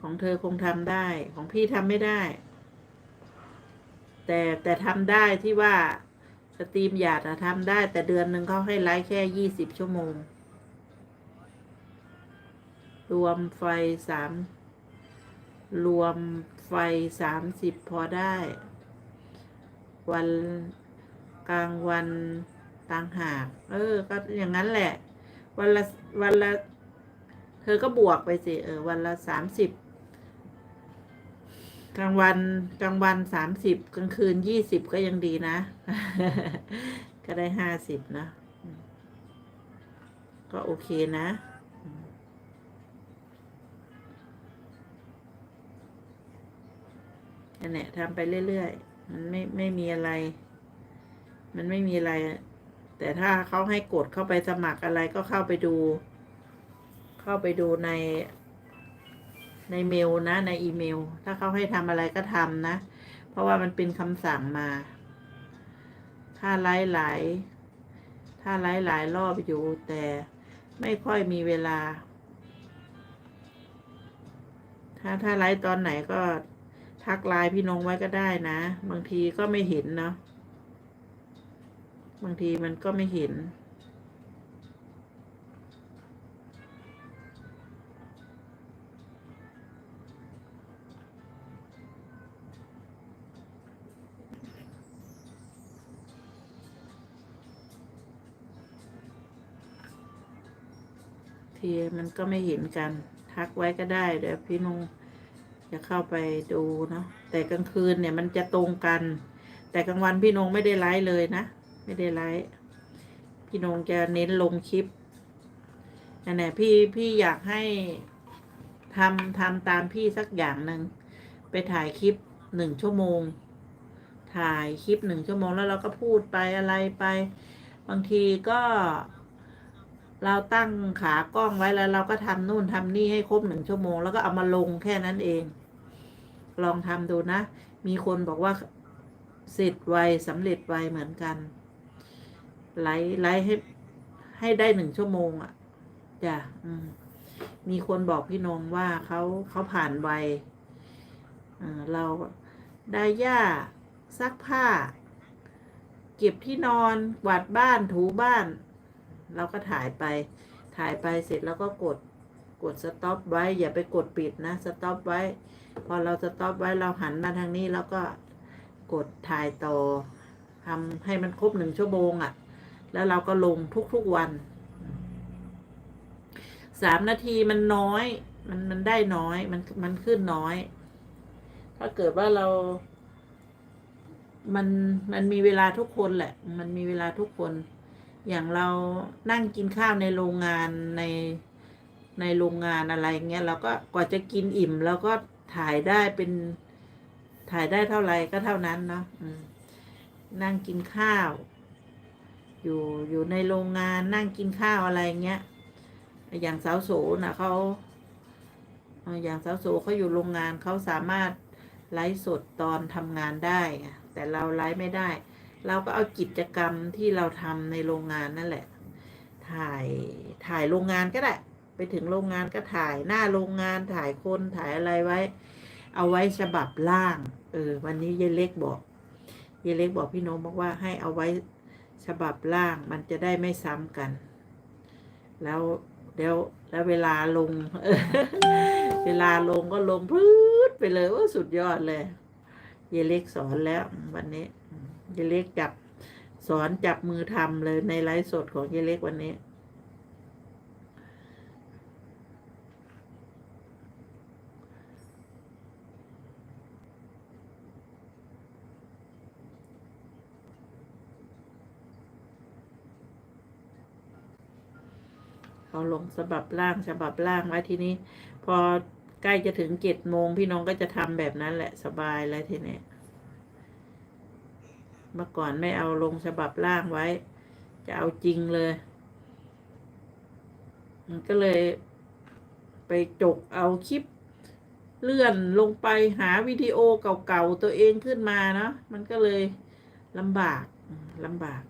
ของเธอคงทำได้ ของพี่ทำไม่ได้ แต่แต่ทำได้ที่ว่าสตรีมหยาดอะทำได้ แต่เดือนหนึ่งเขาให้ไลฟ์แค่ยี่สิบชั่วโมง รวมไฟสามรวมไฟสามสิบพอได้ วันกลางวันต่างหาก เออ ก็อย่างนั้นแหละ วันละวันละ เธอก็บวกไปสิ เออ วันละสามสิบ กลางวันกลางวันสามสิบกลางคืนยี่สิบก็ยังดีนะ ก็ได้ห้าสิบนะ ก็โอเคนะนั่นแหละทำไปเรื่อยๆ มันไม่ไม่มีอะไร มันไม่มีอะไร แต่ถ้าเขาให้กดเข้าไปสมัครอะไรก็เข้าไปดู เข้าไปดูใน ในเมลนะ ในอีเมล ถ้าเขาให้ทำอะไรก็ทำนะ เพราะว่ามันเป็นคำสั่งมา ถ้าไลฟ์หลายถ้าไลฟ์หลายรอบอยู่แต่ไม่ค่อยมีเวลา ถ้าถ้าไลฟ์ตอนไหนก็ทักไลน์พี่นงไว้ก็ได้นะ บางทีก็ไม่เห็นเนาะบางทีมันก็ไม่เห็น ทีมันก็ไม่เห็นกัน ทักไว้ก็ได้เดี๋ยวพี่นงจะเข้าไปดูเนาะแต่กลางคืนเนี่ยมันจะตรงกัน แต่กลางวันพี่นงไม่ได้ไลฟ์เลยนะ ไม่ได้ไลฟ์พี่นงจะเน้นลงคลิปนั่นแหละพี่พี่อยากให้ทำทำตามพี่สักอย่างหนึ่งไปถ่ายคลิปหนึ่งชั่วโมง ถ่ายคลิปหนึ่งชั่วโมงแล้วเราก็พูดไปอะไรไป บางทีก็ เราตั้งขากล้องไว้แล้ว เราก็ทำนู่นทำนี่ให้ครบหนึ่งชั่วโมง แล้วก็เอามาลงแค่นั้นเอง ลองทำดูนะ มีคนบอกว่าเสร็จไวสำเร็จไวเหมือนกัน ไลฟ์ไลฟ์ให้ให้ได้หนึ่งชั่วโมงอะ่ะจ้ะอืมมีคนบอกพี่นงว่าเขาเขาผ่านไวเอ่อเราได้ย่าซักผ้า เก็บที่นอนกวาดบ้านถูบ้าน เราก็ถ่ายไป ถ่ายไปเสร็จแล้วก็กด กดสต็อปไว้ อย่าไปกดปิดนะ สต็อปไว้ พอเราสต็อปไว้เราหันมาทางนี้แล้วก็กดถ่ายต่อทำให้มันครบหนึ่งชั่วโมงอะ่ะ แล้วเราก็ลงทุกๆวันสามนาทีมันน้อย มันมันได้น้อย มันมันขึ้นน้อย ถ้าเกิดว่าเรา มันมันมีเวลาทุกคนแหละ มันมีเวลาทุกคน อย่างเรานั่งกินข้าวในโรงงานในในโรงงานอะไรเงี้ยเราก็กว่าจะกินอิ่มเราก็ถ่ายได้เป็นถ่ายได้เท่าไหร่ก็เท่านั้นเนาะนั่งกินข้าว อยู่อยู่ในโรงงานนั่งกินข้าวอะไรเงี้ยอย่างสาวโสนะเขาอย่างสาวโสเขาอยู่โรงงานเขาสามารถไลฟ์สดตอนทำงานได้แต่เราไลฟ์ไม่ได้ เราก็เอากิจกรรมที่เราทำในโรงงานนั่นแหละ ถ่ายถ่ายโรงงานก็ได้ ไปถึงโรงงานก็ถ่ายหน้าโรงงานถ่ายคนถ่ายอะไรไว้ เอาไว้ฉบับล่าง เออ วันนี้ยายเล็กบอกยายเล็กบอกพี่โน้มบอกว่าให้เอาไว้ฉบับล่างมันจะได้ไม่ซ้ำกัน แล้วเดี๋ยวแล้วเวลาลง เวลาลงก็ลงพืดไปเลยว่าสุดยอดเลย เยายเล็กสอนแล้ววันนี้ ยายเล็กจับสอนจับมือทำเลยในไลฟ์สดของยายเล็กวันนี้เขาลงฉบับล่างฉบับล่างไว้ทีนี้ พอใกล้จะถึงเจ็ดโมงพี่น้องก็จะทำแบบนั้นแหละสบายแล้วทีนี้ เมื่อก่อนไม่เอาลงฉบับล่างไว้ จะเอาจริงเลย มันก็เลยไปจกเอาคลิป เลื่อนลงไปหาวิดีโอเก่าๆตัวเองขึ้นมาเนาะมันก็เลยลำบากลำบาก